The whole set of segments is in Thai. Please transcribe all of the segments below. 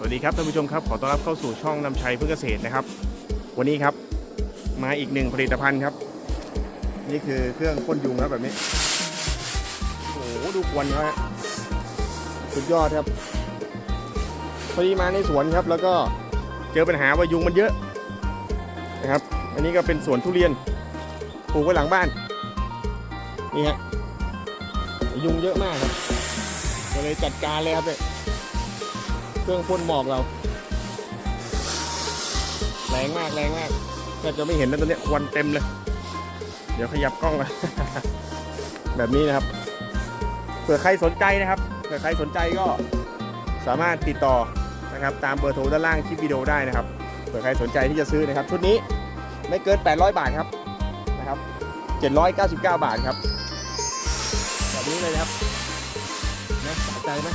สวัสดีครับท่านผู้ชมครับขอต้อนรับเข้าสู่ช่องนำชัยเพื่อเกษตรนะครับ วันนี้ครับมาอีกหนึ่งผลิตภัณฑ์ครับ นี่คือเครื่องพ่นยุงครับแบบนี้โอ้โหดูควันเขาฮะสุดยอดครับพอดีมาในสวนครับ แล้วก็เจอปัญหาว่ายุงมันเยอะนะครับ อันนี้ก็เป็นสวนทุเรียนปลูกไว้หลังบ้านนี่ฮะยุงเยอะมากครับก็เลยจัดการเลยครับเนี่ย เครื่องพ่นหมอกเรา แรงมากแรงมากแทบจะไม่เห็นแล้วตอนนี้ควันเต็มเลย เดี๋ยวขยับกล้องมาแบบนี้นะครับเผื่อใครสนใจนะครับเผื่อใครสนใจก็สามารถติดต่อนะครับ ตามเบอร์โทรด้านล่างคลิปวิดีโอได้นะครับเผื่อใครสนใจที่จะซื้อนะครับ ชุดนี้ไม่เกิน 800 บาทครับนะครับ 799 บาทครับแบบนี้เลยนะครับนะสนใจไหม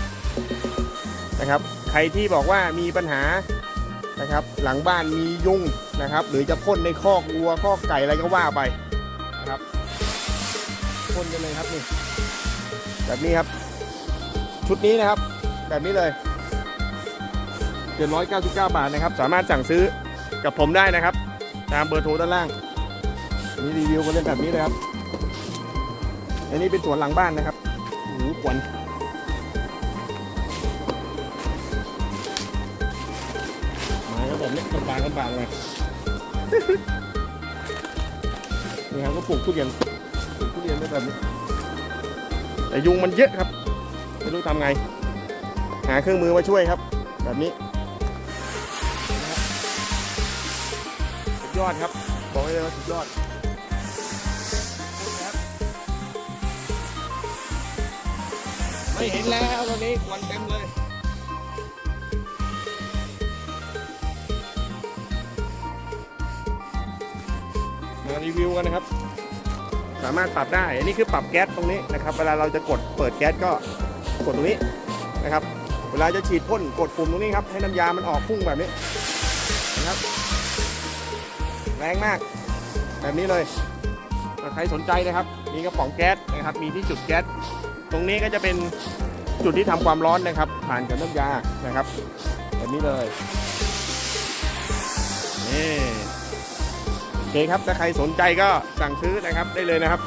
นะครับ ใครที่บอกว่ามีปัญหานะครับ หลังบ้านมียุงนะครับ หรือจะพ่นในคอกวัวคอกไก่อะไรก็ว่าไปนะครับพ่นกันเลยครับนี่แบบนี้ครับ ชุดนี้นะครับ แบบนี้เลย799บาทนะครับ สามารถสั่งซื้อกับผมได้นะครับ ตามเบอร์โทรด้านล่างนี่รีวิวกันเล่นแบบนี้เลยครับ อันนี้เป็นสวนหลังบ้านนะครับโอ้โหควั นมาก็แบบนี้กำบางกำบางเลยนี่ครับก็ปลูกทุเรียนปลูกทุเรียนได้แบบนี้แต่ยุงมันเยอะครับไม่รู้ทำไง หาเครื่องมือมาช่วยครับ แบบนี้นะครับสุดยอดครับ บอกเลยว่าสุดยอดไม่เห็นแล้วตอนนี้ควันเต็มเลย รีวิวกันนะครับ สามารถปรับได้ อันนี้คือปรับแก๊สตรงนี้นะครับ เวลาเราจะกดเปิดแก๊สก็กดตรงนี้นะครับ เวลาจะฉีดพ่นกดปุ่มตรงนี้ครับ ให้น้ำยามันออกพุ่งแบบนี้นะครับ แรงมาก แบบนี้เลยใครสนใจนะครับ มีกระป๋องแก๊สนะครับ มีที่จุดแก๊ส ตรงนี้ก็จะเป็นจุดที่ทำความร้อนนะครับ ผ่านกับน้ำยานะครับ แบบนี้เลย นี่ เคครับถ้าใครสนใจก็สั่งซื้อนะครับได้เลยนะครับ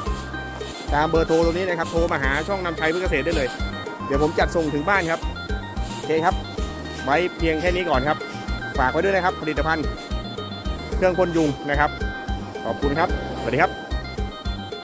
ตามเบอร์โทรตรงนี้นะครับ โทรมาหาช่องนำชัยเพื่อเกษตรได้เลย เดี๋ยวผมจัดส่งถึงบ้านครับโอเคครับ ไว้เพียงแค่นี้ก่อนครับ ฝากไว้ด้วยนะครับ ผลิตภัณฑ์ เครื่องพ่นยุงนะครับ ขอบคุณครับ สวัสดีครับ